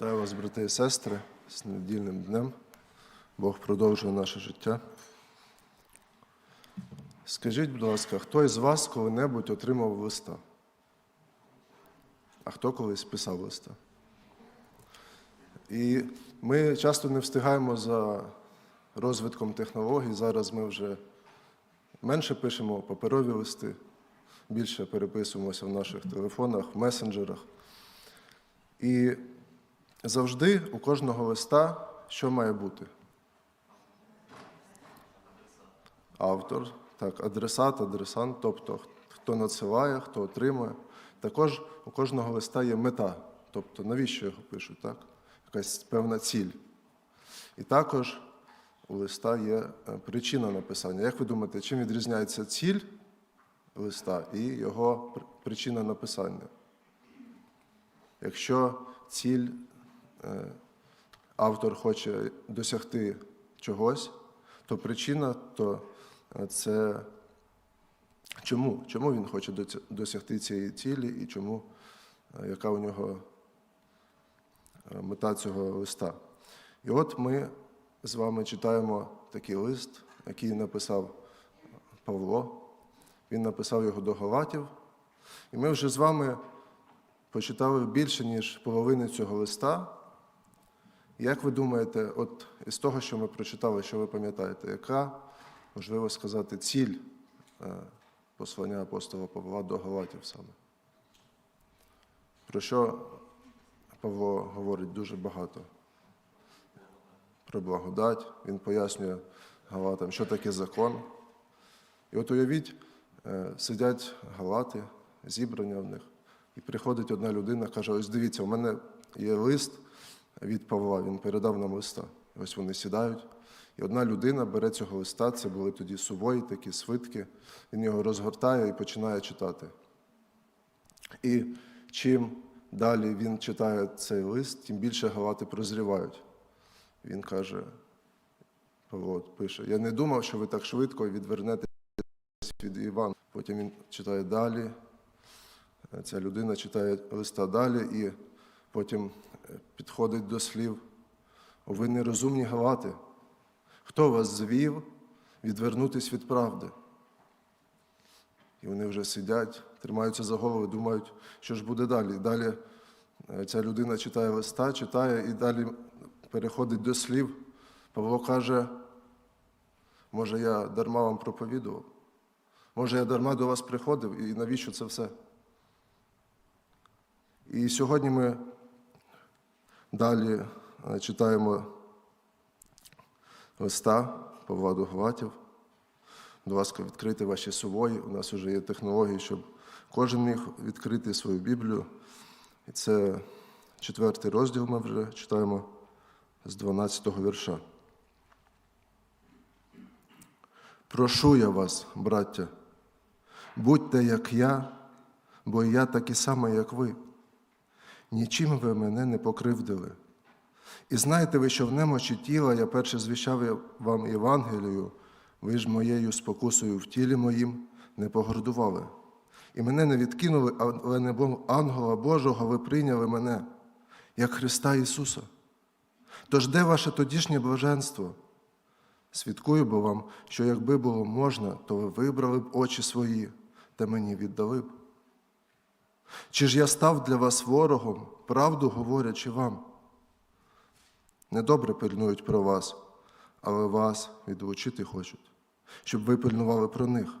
Вітаю вас, брати і сестри, з недільним днем. Бог продовжує наше життя. Скажіть, будь ласка, хто із вас коли-небудь отримав листа? А хто колись писав листа? І ми часто не встигаємо за розвитком технологій. Зараз ми вже менше пишемо паперові листи, більше переписуємося в наших телефонах, в месенджерах. І завжди у кожного листа що має бути? Автор, так, адресат, адресант, тобто хто надсилає, хто отримує. Також у кожного листа є мета, тобто навіщо його пишуть, так? якась певна ціль. І також у листа є е, причина написання. Як ви думаєте, чим відрізняється ціль листа і його причина написання? Якщо ціль автор хоче досягти чогось, то причина то е, це чому? Чому він хоче досягти цієї цілі і чому, е, яка у нього е, мета цього листа. І от ми з вами читаємо такий лист, який написав Павло. Він написав його до Галатів. І ми вже з вами почитали більше, ніж половини цього листа. Як ви думаєте, от із того, що ми прочитали, що ви пам'ятаєте, яка, можливо сказати, ціль е, послання апостола Павла до Галатів саме? Про що Павло говорить дуже багато? Про благодать. Він пояснює Галатам, що таке закон. І от уявіть, е, сидять галати, зібрання в них, і приходить одна людина, каже: ось дивіться, у мене є лист від Павла, він передав нам листа. Ось вони сідають. І одна людина бере цього листа, це були тоді сувої, такі свитки, він його розгортає і починає читати. І чим далі він читає цей лист, тим більше галати прозрівають. Він каже, Павло пише: Я не думав, що ви так швидко відвернете від Івана. Потім він читає далі. Ця людина читає листа далі і потім е, підходить до слів. «О, Ви нерозумні галати. Хто вас звів відвернутись від правди? І вони вже сидять, тримаються за голову, думають, що ж буде далі. Далі е, ця людина читає листа, читає і далі переходить до слів. Павло каже, може, я дарма вам проповідував? Може, я дарма до вас приходив і навіщо це все? І сьогодні ми далі е, читаємо листа Павла до Галатів. Будь ласка, відкрийте ваші сувої. У нас вже є технології, щоб кожен міг відкрити свою Біблію. І це четвертий розділ ми вже читаємо з 12-го вірша. Прошу я вас, браття, будьте як я, бо я такий самий, як ви. Нічим ви мене не покривдили. І знаєте ви, що в немочі тіла я перше звіщав вам Євангелію, ви ж моєю спокусою в тілі моїм не погордували. І мене не відкинули, але небом ангела Божого ви прийняли мене, як Христа Ісуса. Тож де ваше тодішнє блаженство? Свідкую бо вам, що якби було можна, то ви вибрали б очі свої та мені віддали б. Чи ж я став для вас ворогом, правду говорячи вам? Недобре пильнують про вас, але вас відлучити хочуть, щоб ви пильнували про них.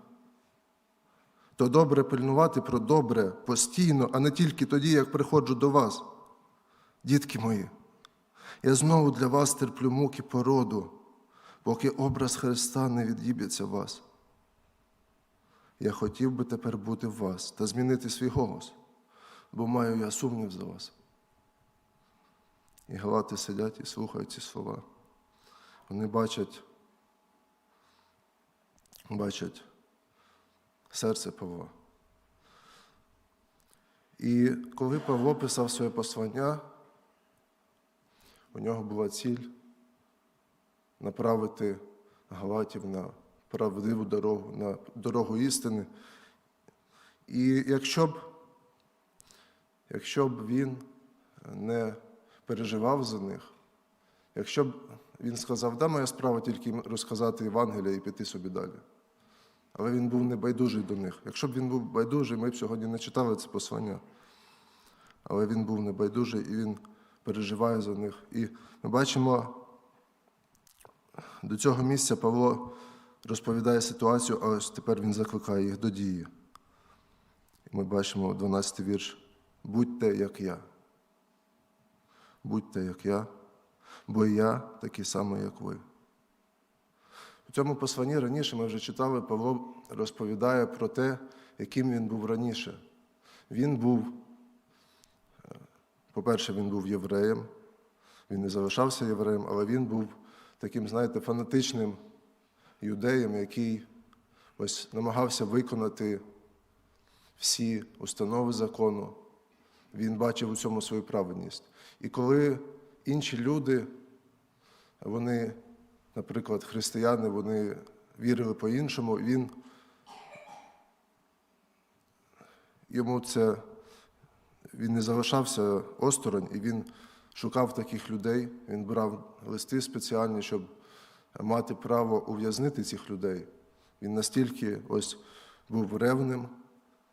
То добре пильнувати про добре постійно, а не тільки тоді, як приходжу до вас. Дітки мої, я знову для вас терплю муки породу, поки образ Христа не від'їбеться вас. Я хотів би тепер бути в вас та змінити свій голос, бо маю я сумнів за вас. І галати сидять і слухають ці слова. Вони бачать, бачать серце Павла. І коли Павло писав своє послання, у нього була ціль направити Галатів на правдиву дорогу, на дорогу істини. І якщо б, якщо б він не переживав за них. Якщо б він сказав, да, моя справа тільки розказати Євангелія і піти собі далі. Але він був небайдужий до них. Якщо б він був байдужий, ми б сьогодні не читали це послання. Але він був небайдужий і він переживає за них. І ми бачимо, до цього місця Павло розповідає ситуацію, а ось тепер він закликає їх до дії. І ми бачимо 12 вірш. Будьте, як я. Будьте, як я, бо я такий самий, як ви. У цьому посланні раніше ми вже читали, Павло розповідає про те, яким він був раніше. Він був, е, по-перше, він був євреєм, він не залишався євреєм, але він був таким, знаєте, фанатичним юдеєм, який ось намагався виконати всі установи закону. Він бачив у цьому свою праведність. І коли інші люди, вони, наприклад, християни, вони вірили по-іншому, він йому це він не залишався осторонь, і він шукав таких людей, він брав листи спеціальні, щоб мати право ув'язнити цих людей. Він настільки ось був ревним,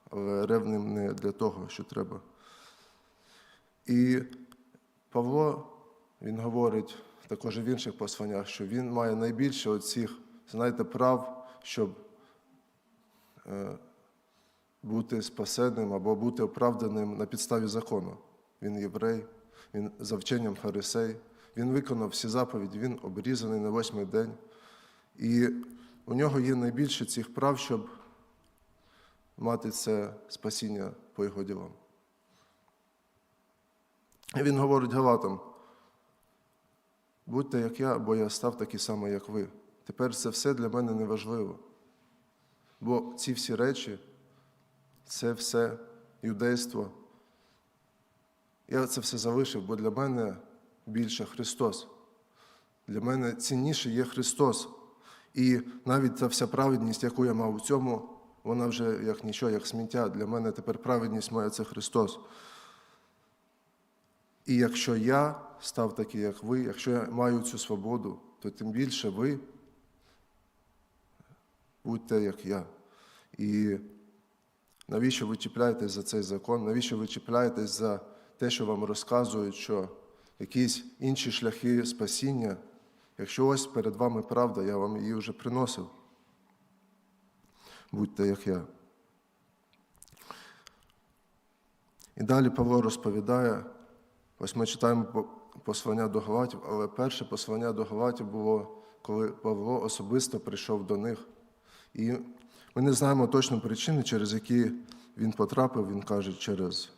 але ревним не для того, що треба. І Павло, він говорить також в інших посланнях, що він має найбільше оцих, знаєте, прав, щоб е, бути спасенним або бути оправданим на підставі закону. Він єврей, він за вченням фарисей, він виконав всі заповіді, він обрізаний на восьмий день. І у нього є найбільше цих прав, щоб мати це спасіння по його ділам. Він говорить Галатам, будьте як я, бо я став такий самий, як ви. Тепер це все для мене не важливо. Бо ці всі речі, це все юдейство. Я це все залишив, бо для мене більше Христос. Для мене цінніше є Христос. І навіть та вся праведність, яку я мав у цьому, вона вже як нічого, як сміття. Для мене тепер праведність моя це Христос. І якщо я став такий, як ви, якщо я маю цю свободу, то тим більше ви будьте як я. І навіщо ви чіпляєтесь за цей закон? Навіщо ви чіпляєтесь за те, що вам розказують, що якісь інші шляхи спасіння? Якщо ось перед вами правда, я вам її вже приносив. Будьте як я. І далі Павло розповідає, ось ми читаємо послання до Галатів, але перше послання до Галатів було, коли Павло особисто прийшов до них. І ми не знаємо точно причини, через які він потрапив, він каже, через,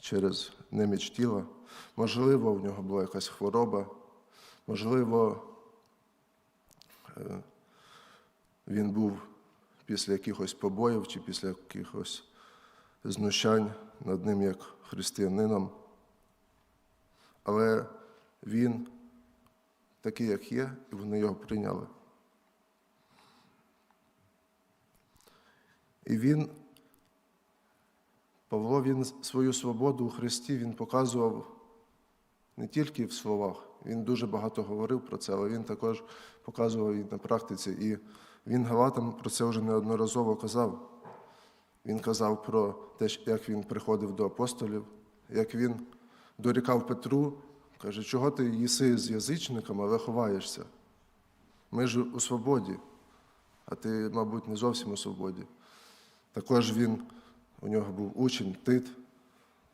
через неміч тіла. Можливо, у нього була якась хвороба, можливо, е, він був після якихось побоїв чи після якихось знущань над ним як християнином. Але він такий, як є, і вони його прийняли. І він, Павло, він свою свободу у Христі він показував не тільки в словах, він дуже багато говорив про це, але він також показував і на практиці. І він Галатам про це вже неодноразово казав. Він казав про те, як він приходив до апостолів, як він дорікав Петру, каже, чого ти їси з язичниками, але ховаєшся? Ми ж у свободі, а ти, мабуть, не зовсім у свободі. Також він, у нього був учень Тит,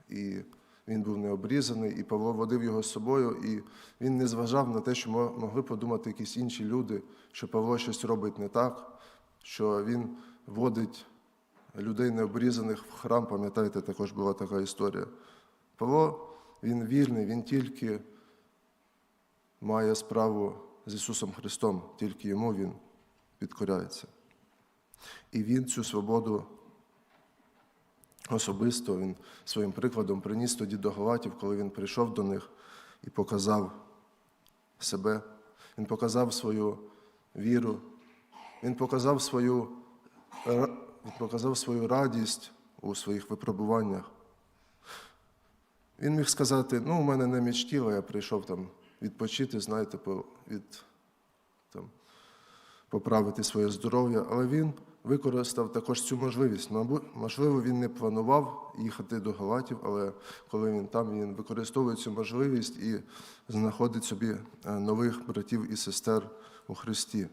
і він був необрізаний, і Павло водив його з собою, і він не зважав на те, що могли подумати якісь інші люди, що Павло щось робить не так, що він водить людей необрізаних в храм, пам'ятаєте, також була така історія. Павло, він вільний, він тільки має справу з Ісусом Христом, тільки йому він підкоряється. І він цю свободу особисто він своїм прикладом приніс тоді до Галатів, коли він прийшов до них і показав себе. Він показав свою віру, він показав свою, він показав свою радість у своїх випробуваннях. Він міг сказати: ну, у мене не мічтіло, я прийшов там відпочити, знаєте, по, від, там, поправити своє здоров'я. Але він використав також цю можливість. Можливо, він не планував їхати до Галатів, але коли він там, він використовує цю можливість і знаходить собі е, нових братів і сестер у Христі.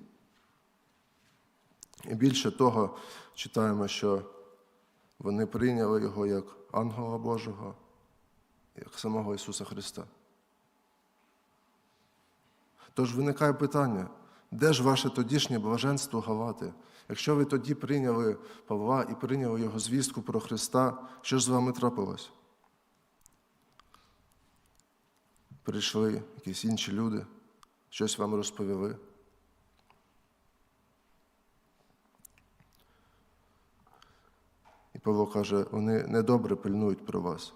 І більше того, читаємо, що вони прийняли його як ангела Божого, як самого Ісуса Христа. Тож виникає питання, де ж ваше тодішнє блаженство Галати? Якщо ви тоді прийняли Павла і прийняли його звістку про Христа, що ж з вами трапилось? Прийшли якісь інші люди, щось вам розповіли. І Павло каже, вони недобре пильнують про вас,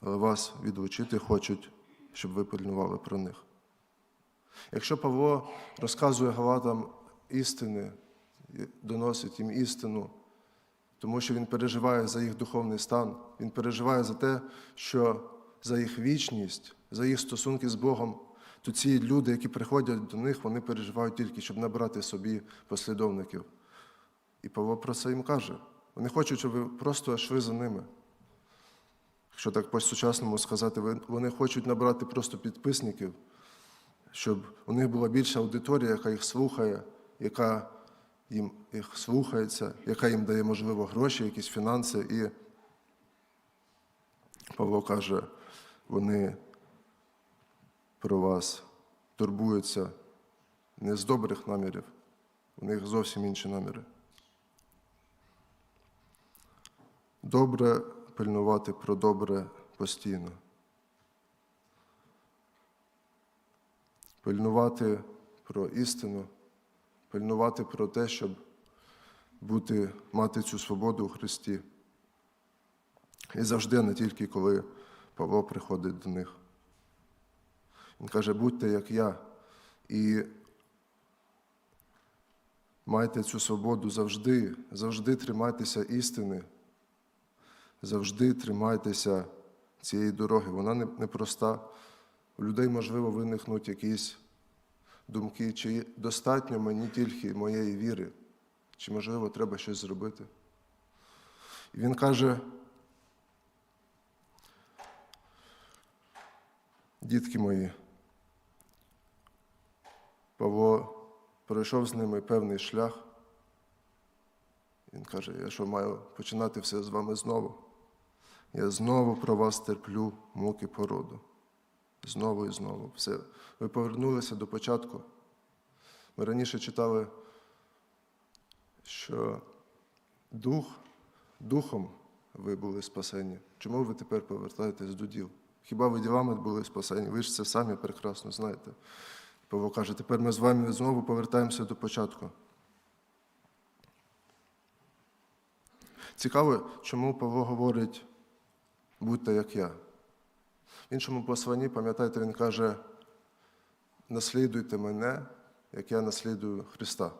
але вас відлучити хочуть, щоб ви пильнували про них. Якщо Павло розказує Галатам істини, доносить їм істину, тому що він переживає за їх духовний стан, він переживає за те, що за їх вічність, за їх стосунки з Богом, то ці люди, які приходять до них, вони переживають тільки, щоб набрати собі послідовників. І Павло про це їм каже. Вони хочуть, щоб ви просто йшли за ними. Якщо так по-сучасному сказати, вони хочуть набрати просто підписників, щоб у них була більша аудиторія, яка їх слухає, яка їм їх слухається, яка їм дає, можливо, гроші, якісь фінанси. І Павло каже, вони про вас турбуються не з добрих намірів, у них зовсім інші наміри. Добре пильнувати про добре постійно. Пильнувати про істину, пильнувати про те, щоб бути, мати цю свободу у Христі. І завжди, не тільки коли Павло приходить до них. Він каже, будьте як я. І майте цю свободу завжди, завжди тримайтеся істини, завжди тримайтеся цієї дороги. Вона непроста. У людей, можливо, виникнуть якісь думки, чи достатньо мені тільки моєї віри, чи, можливо, треба щось зробити. І він каже, дітки мої, Павло пройшов з ними певний шлях. Він каже, я що маю починати все з вами знову. Я знову про вас терплю муки породу. Знову і знову. Все. Ви повернулися до початку. Ми раніше читали, що дух, духом ви були спасені. Чому ви тепер повертаєтесь до діл? Хіба ви ділами були спасені? Ви ж це самі прекрасно знаєте. Павло каже, тепер ми з вами знову повертаємося до початку. Цікаво, чому Павло говорить, будьте як я. В іншому посланні, пам'ятаєте, він каже, наслідуйте мене, як я наслідую Христа.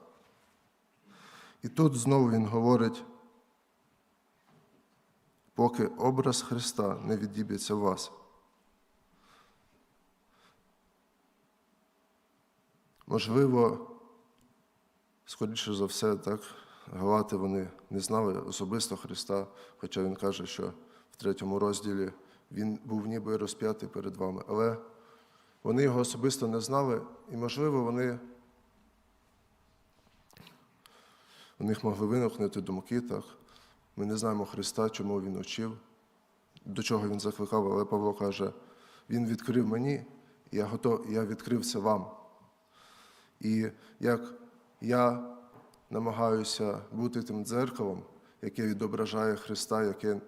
І тут знову він говорить, поки образ Христа не відіб'ється в вас. Можливо, скоріше за все, так, Галати вони не знали особисто Христа, хоча Він каже, що в третьому розділі Він був ніби розп'ятий перед вами. Але вони його особисто не знали, і, можливо, вони у них могли виникнути думки, так. Ми не знаємо Христа, чому Він учив, до чого Він закликав, але Павло каже, Він відкрив мені, я готов, я відкрив це вам. І як я намагаюся бути тим дзеркалом, яке відображає Христа, яке,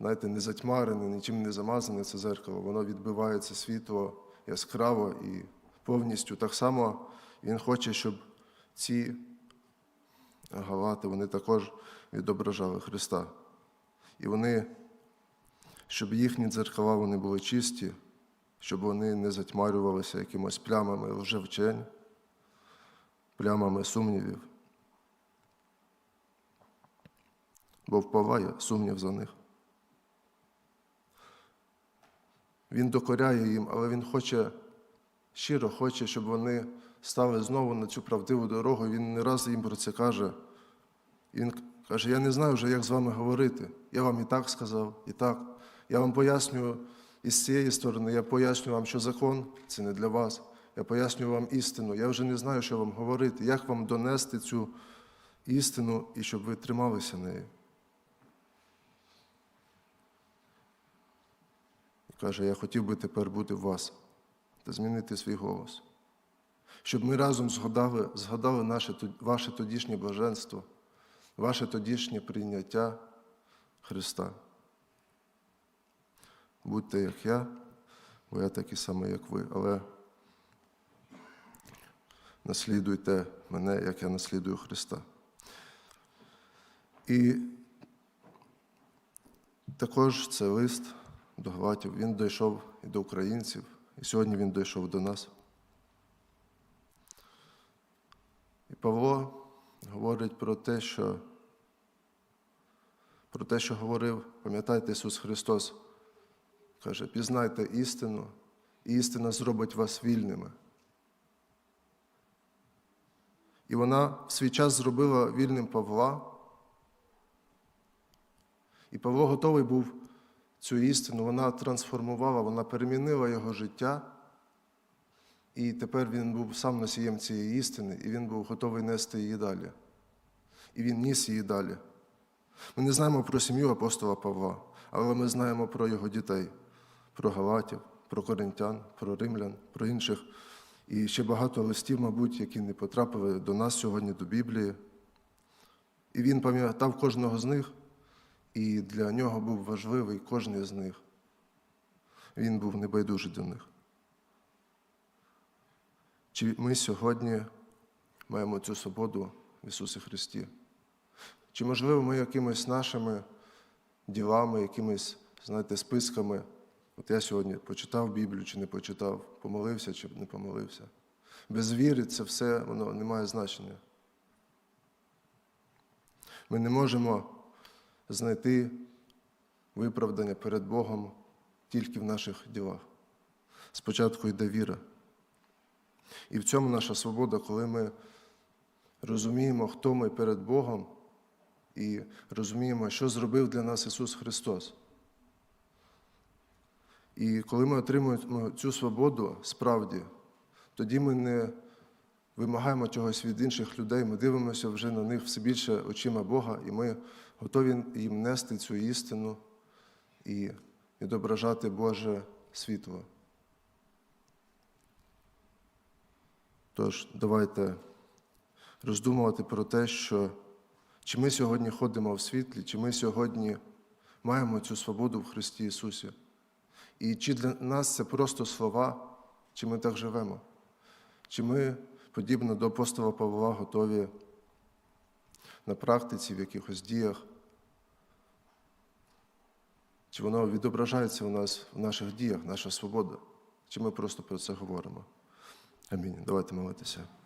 знаєте, не затьмарене, нічим не замазане це дзеркало, воно відбивається світло яскраво і повністю. Так само Він хоче, щоб ці галати, вони також відображали Христа. І вони, щоб їхні дзеркала вони були чисті, щоб вони не затьмарювалися якимось плямами лжевчень, плямами сумнівів. Бо впливає сумнів за них. Він докоряє їм, але Він хоче, щиро хоче, щоб вони стали знову на цю правдиву дорогу. Він не раз їм про це каже. Він каже: Я не знаю вже, як з вами говорити. Я вам і так сказав, і так. Я вам пояснюю і з цієї сторони, я пояснюю вам, що закон це не для вас. Я пояснюю вам істину. Я вже не знаю, що вам говорити, як вам донести цю істину і щоб ви трималися нею. Каже, я хотів би тепер бути в вас та змінити свій голос. Щоб ми разом згадали, згадали наше, ваше тодішнє блаженство, ваше тодішнє прийняття Христа. Будьте як я, бо я такий самий, як ви, але наслідуйте мене, як я наслідую Христа. І також це лист до Галатів. Він дійшов і до українців, і сьогодні він дійшов до нас. І Павло говорить про те, що про те, що говорив, пам'ятайте Ісус Христос, каже, пізнайте істину, і істина зробить вас вільними. І вона в свій час зробила вільним Павла. І Павло готовий був цю істину, вона трансформувала, вона перемінила його життя. І тепер він був сам носієм цієї істини, і він був готовий нести її далі. І він ніс її далі. Ми не знаємо про сім'ю апостола Павла, але ми знаємо про його дітей, про Галатів, про коринтян, про римлян, про інших. І ще багато листів, мабуть, які не потрапили до нас сьогодні, до Біблії. І він пам'ятав кожного з них, і для нього був важливий кожен з них. Він був небайдужий до них. Чи ми сьогодні маємо цю свободу в Ісусі Христі? Чи, можливо, ми якимись нашими ділами, якимись, знаєте, списками, от я сьогодні почитав Біблію чи не почитав, помолився чи не помолився. Без віри це все воно не має значення. Ми не можемо знайти виправдання перед Богом тільки в наших ділах. Спочатку йде віра. І в цьому наша свобода, коли ми розуміємо, хто ми перед Богом, і розуміємо, що зробив для нас Ісус Христос. І коли ми отримуємо цю свободу справді, тоді ми не вимагаємо чогось від інших людей, ми дивимося вже на них все більше очима Бога, і ми готові їм нести цю істину і відображати Боже світло. Тож, давайте роздумувати про те, що чи ми сьогодні ходимо в світлі, чи ми сьогодні маємо цю свободу в Христі Ісусі. І чи для нас це просто слова, чи ми так живемо? Чи ми, подібно до апостола Павла, готові на практиці, в якихось діях? Чи воно відображається у нас в наших діях, наша свобода? Чи ми просто про це говоримо? Амінь. Давайте молитися.